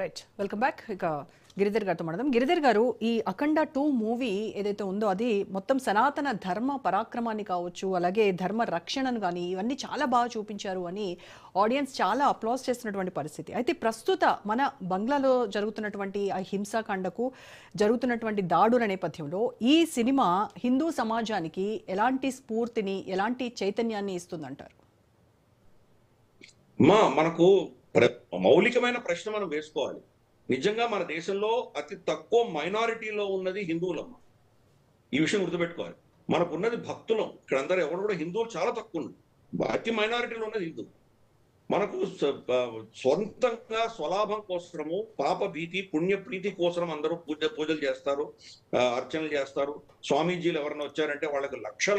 Right welcome back ఇక గిరిధర్ గారితో మాట్లాడదాం. గిరిధర్ గారు ఈ అఖండ టూ మూవీ ఏదైతే ఉందో అది మొత్తం సనాతన ధర్మ పరాక్రమాన్ని కావచ్చు అలాగే ధర్మ రక్షణను కానీ ఇవన్నీ చాలా బాగా చూపించారు అని ఆడియన్స్ చాలా అప్లాస్ చేస్తున్నటువంటి పరిస్థితి. అయితే ప్రస్తుత మన బంగ్లాలో జరుగుతున్నటువంటి ఆ హింసాకాండకు జరుగుతున్నటువంటి దాడుల నేపథ్యంలో ఈ సినిమా హిందూ సమాజానికి ఎలాంటి స్ఫూర్తిని ఎలాంటి చైతన్యాన్ని ఇస్తుందంటారు? మా మనకు మౌలికమైన ప్రశ్న మనం వేసుకోవాలి. నిజంగా మన దేశంలో అతి తక్కువ మైనారిటీలో ఉన్నది హిందువులమ్మ. ఈ విషయం గుర్తుపెట్టుకోవాలి. మనకున్నది భక్తులం. ఇక్కడ అందరూ ఎవరు కూడా హిందువులు చాలా తక్కువ ఉన్నారు. అతి మైనారిటీలో ఉన్నది హిందూ మనకు సొంతంగా స్వలాభం కోసము పాప భీతి పుణ్య ప్రీతి కోసం అందరూ పూజ పూజలు చేస్తారు అర్చనలు చేస్తారు. స్వామీజీలు ఎవరైనా వచ్చారంటే వాళ్ళకి లక్షల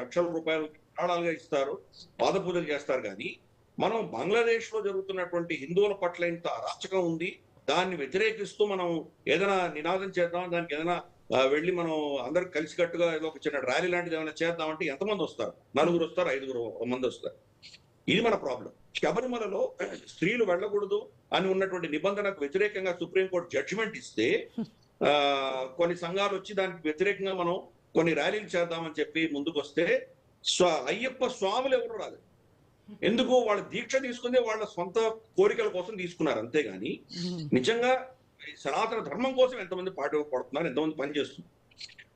లక్షల రూపాయలు ప్రాణాలుగా ఇస్తారు. పాద పూజలు చేస్తారు కానీ మనం బంగ్లాదేశ్లో జరుగుతున్నటువంటి హిందువుల పట్ల ఇంత అరాచకం ఉంది దాన్ని వ్యతిరేకిస్తూ మనం ఏదైనా నినాదం చేద్దాం దానికి ఏదైనా వెళ్ళి మనం అందరు కలిసికట్టుగా ఏదో ఒక చిన్న ర్యాలీ లాంటిది ఏమైనా చేద్దామంటే ఎంతమంది వస్తారు? నలుగురు వస్తారు ఐదుగురు మంది వస్తారు. ఇది మన ప్రాబ్లం. శబరిమలలో స్త్రీలు వెళ్ళకూడదు అని ఉన్నటువంటి నిబంధనకు వ్యతిరేకంగా సుప్రీంకోర్టు జడ్జిమెంట్ ఇస్తే కొన్ని సంఘాలు వచ్చి దానికి వ్యతిరేకంగా మనం కొన్ని ర్యాలీలు చేద్దామని చెప్పి ముందుకు వస్తే అయ్యప్ప స్వాములు ఎవరు రాలేదు. ఎందుకు వాళ్ళ దీక్ష తీసుకుందే వాళ్ళ సొంత కోరికల కోసం తీసుకున్నారు అంతేగాని నిజంగా సనాతన ధర్మం కోసం ఎంతమంది పాటు పడుతున్నారు ఎంతమంది పనిచేస్తున్నారు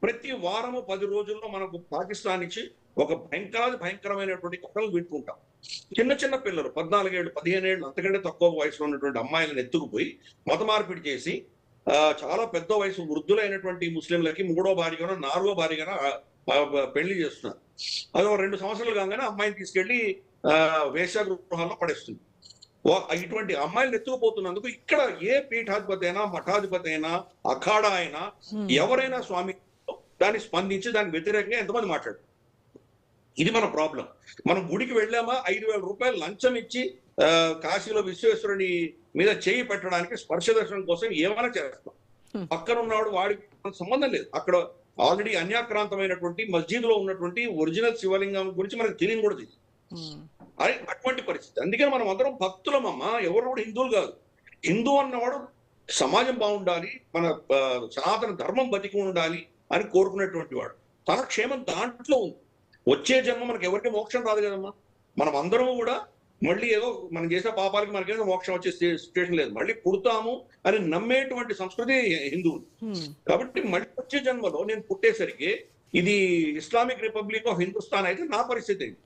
ప్రతి వారము పది రోజుల్లో మనకు పాకిస్తాన్ నుంచి ఒక భయంకరాది భయంకరమైనటువంటి కథలు వింటుంటాం. చిన్న చిన్న పిల్లలు పద్నాలుగేళ్ళు పదిహేనేళ్ళు అంతకంటే తక్కువ వయసులో ఉన్నటువంటి అమ్మాయిలను ఎత్తుకుపోయి మత మార్పిడి చేసి ఆ, చాలా పెద్ద వయసు వృద్ధులైనటువంటి ముస్లింలకి మూడో భార్యగానో నాలుగో భార్యగానో ఆ, పెళ్ళి చేస్తున్నారు. అది ఒక రెండు సంవత్సరాలు కాగానే అమ్మాయిని తీసుకెళ్ళి ఆ, వేశ్యాగృహాల్లో పడేస్తుంది. ఇటువంటి అమ్మాయిలు ఎత్తుకుపోతున్నందుకు ఇక్కడ ఏ పీఠాధిపతి అయినా మఠాధిపతి అయినా అఖాడా అయినా ఎవరైనా స్వామి దాన్ని స్పందించి దానికి వ్యతిరేకంగా ఎంతమంది మాట్లాడు ఇది మన ప్రాబ్లం. మనం గుడికి వెళ్ళామా ఐదు వేల రూపాయలు లంచం ఇచ్చి కాశీలో విశ్వేశ్వరుని మీద చేయి పెట్టడానికి స్పర్శ దర్శనం కోసం ఏమైనా చేస్తాం. పక్కన ఉన్నవాడు వాడికి సంబంధం లేదు. అక్కడ ఆల్రెడీ అన్యాక్రాంతమైనటువంటి మస్జిద్లో ఉన్నటువంటి ఒరిజినల్ శివలింగం గురించి మనకు తెలియని కూడా తెలియదు. అటువంటి పరిస్థితి. అందుకని మనం అందరం భక్తులమమ్మ. ఎవరు కూడా హిందువులు కాదు. హిందూ అన్నవాడు సమాజం బాగుండాలి మన సనాతన ధర్మం బతికి ఉండాలి అని కోరుకునేటువంటి వాడు. తన క్షేమం దాంట్లో ఉంది. వచ్చే జన్మ మనకి ఎవరికి మోక్షం రాదు కదమ్మా. మనం అందరం కూడా మళ్ళీ ఏదో మనం చేసిన పాపాలకి మనకేదో మోక్షం వచ్చే సిచ్యువేషన్ లేదు. మళ్ళీ పుడతాము అని నమ్మేటువంటి సంస్కృతి హిందువులు కాబట్టి మళ్ళీ వచ్చే జన్మలో నేను పుట్టేసరికి ఇది ఇస్లామిక్ రిపబ్లిక్ ఆఫ్ హిందుస్థాన్ అయితే నా పరిస్థితి ఇది.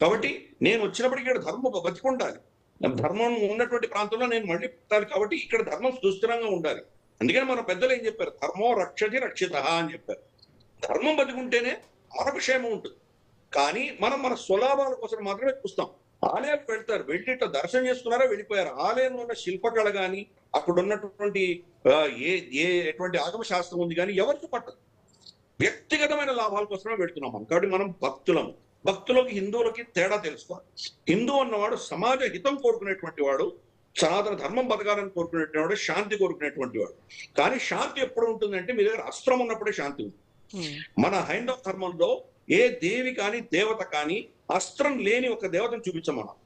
కాబట్టి నేను వచ్చినప్పటికీ ఇక్కడ ధర్మం బతికుండాలి ధర్మం ఉన్నటువంటి ప్రాంతంలో నేను మళ్ళీ పుట్టాలి కాబట్టి ఇక్కడ ధర్మం సుస్థిరంగా ఉండాలి. అందుకని మన పెద్దలు ఏం చెప్పారు? ధర్మం రక్షతి రక్షిత అని చెప్పారు. ధర్మం బతికుంటేనే మనకు క్షేమం ఉంటుంది. కానీ మనం మన స్వలాభాల కోసం మాత్రమే చూస్తాం. ఆలయాలు వెళ్తారు వెళ్ళి ఇట్లా దర్శనం చేసుకున్నారా వెళ్ళిపోయారు? ఆలయంలో ఉన్న శిల్పకళ కానీ అక్కడ ఉన్నటువంటి ఏ ఏ ఎటువంటి ఆగమ శాస్త్రం ఉంది కానీ ఎవరికి పట్టదు వ్యక్తిగతమైన లాభాల కోసమే వెళ్తున్నాం మనం. కాబట్టి మనం భక్తులము. భక్తులకి హిందువులకి తేడా తెలుసుకోవాలి. హిందూ అన్నవాడు సమాజ హితం కోరుకునేటువంటి వాడు సనాతన ధర్మం బతకాలని కోరుకునేటువంటి వాడు శాంతి కోరుకునేటువంటి వాడు. కానీ శాంతి ఎప్పుడు ఉంటుందంటే మీ దగ్గర అస్త్రం ఉన్నప్పుడే శాంతి ఉంది మన హైందవ ధర్మంలో ఏ దేవి కానీ దేవత కానీ అస్త్రం లేని ఒక దేవతను చూపించమనం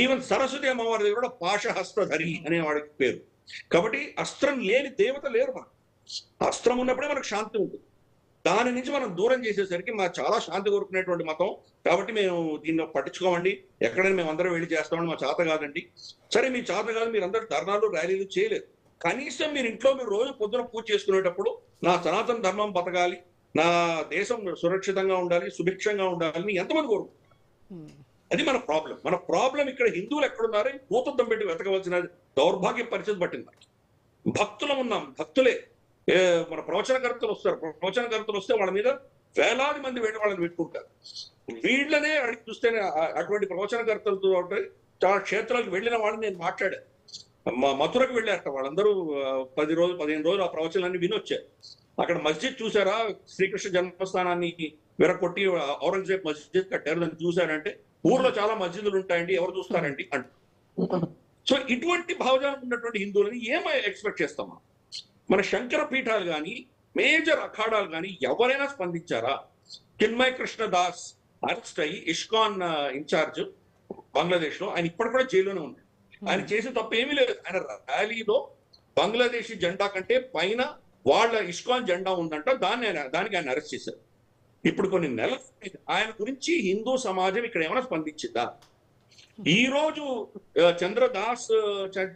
ఈవెన్ సరస్వతి అమ్మవారి దగ్గర కూడా పాశహస్తధరి అనే వాడికి పేరు. కాబట్టి అస్త్రం లేని దేవత లేరు మనకు అస్త్రం ఉన్నప్పుడే మనకు శాంతి ఉంటుంది. దాని నుంచి మనం దూరం చేసేసరికి మా చాలా శాంతి కోరుకునేటువంటి మతం. కాబట్టి మేము దీన్ని పట్టించుకోమండి. ఎక్కడైనా మేము అందరం వెళ్ళి చేస్తామని మా చేత కాదండి. సరే మీ చేత కాదు మీరు అందరు ధర్నాలు ర్యాలీలు చేయలేదు. కనీసం మీరు ఇంట్లో మీరు రోజు పొద్దున పూజ చేసుకునేటప్పుడు నా సనాతన ధర్మం బతకాలి నా దేశం సురక్షితంగా ఉండాలి సుభిక్షంగా ఉండాలని ఎంతమంది కోరు అది మన ప్రాబ్లం మన ప్రాబ్లం ఇక్కడ హిందువులు ఎక్కడున్నారో? భూతద్దం పెట్టి వెతకవలసిన దౌర్భాగ్య పరిస్థితి పట్టింది భక్తులం ఉన్నాం భక్తులే. మన ప్రవచనకర్తలు వస్తారు. ప్రవచనకర్తలు వస్తే వాళ్ళ మీద వేలాది మంది వెళ్ళి వాళ్ళని పెట్టుకుంటారు. వీళ్ళనే అడిగి చూస్తేనే అటువంటి ప్రవచనకర్తలతో చాలా క్షేత్రాలకు వెళ్ళిన వాళ్ళని నేను మాట్లాడాను మ- మథురకు వెళ్ళారట వాళ్ళందరూ పది రోజులు పదిహేను రోజులు ఆ ప్రవచనాన్ని వినొచ్చారు అక్కడ మస్జిద్ చూసారా? శ్రీకృష్ణ జన్మస్థానాన్ని విరకొట్టి ఔరంగజేబ్ మస్జిద్ కట్టారు. దాన్ని చూసారంటే ఊర్లో చాలా మస్జిదులు ఉంటాయండి ఎవరు చూస్తారండి అంట సో ఇటువంటి భావజాలం ఉన్నటువంటి హిందువులని ఏమై ఎక్స్పెక్ట్ చేస్తాం మనం? మన శంకర పీఠాలు కానీ మేజర్ అఖాడాలు కానీ ఎవరైనా స్పందించారా? చిన్మయ్ కృష్ణ దాస్ అరెస్ట్ అయ్యి ఇష్కాన్ ఇన్ఛార్జ్ బంగ్లాదేశ్లో ఆయన ఇప్పటి కూడా జైల్లోనే ఉన్నాడు. ఆయన చేసే తప్పు ఏమీ లేదు. ఆయన ర్యాలీలో బంగ్లాదేశీ జెండా కంటే పైన వాళ్ళ ఇస్కాన్ జెండా ఉందంట దాన్ని ఆయన దానికి ఆయన అరెస్ట్ చేశారు. ఇప్పుడు కొన్ని నెలల ఆయన గురించి హిందూ సమాజం ఇక్కడ ఏమైనా స్పందించిందా? ఈ రోజు చంద్రదాస్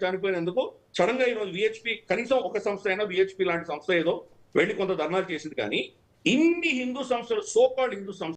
చనిపోయినందుకు సడన్గా ఈ రోజు విహెచ్పి కనీసం ఒక సంస్థ అయినా విహెచ్పి లాంటి సంస్థ ఏదో వెళ్ళి కొంత ధర్నాలు చేసింది కానీ ఇన్ని హిందూ సంస్థలు సోకాల్డ్ హిందూ సంస్థ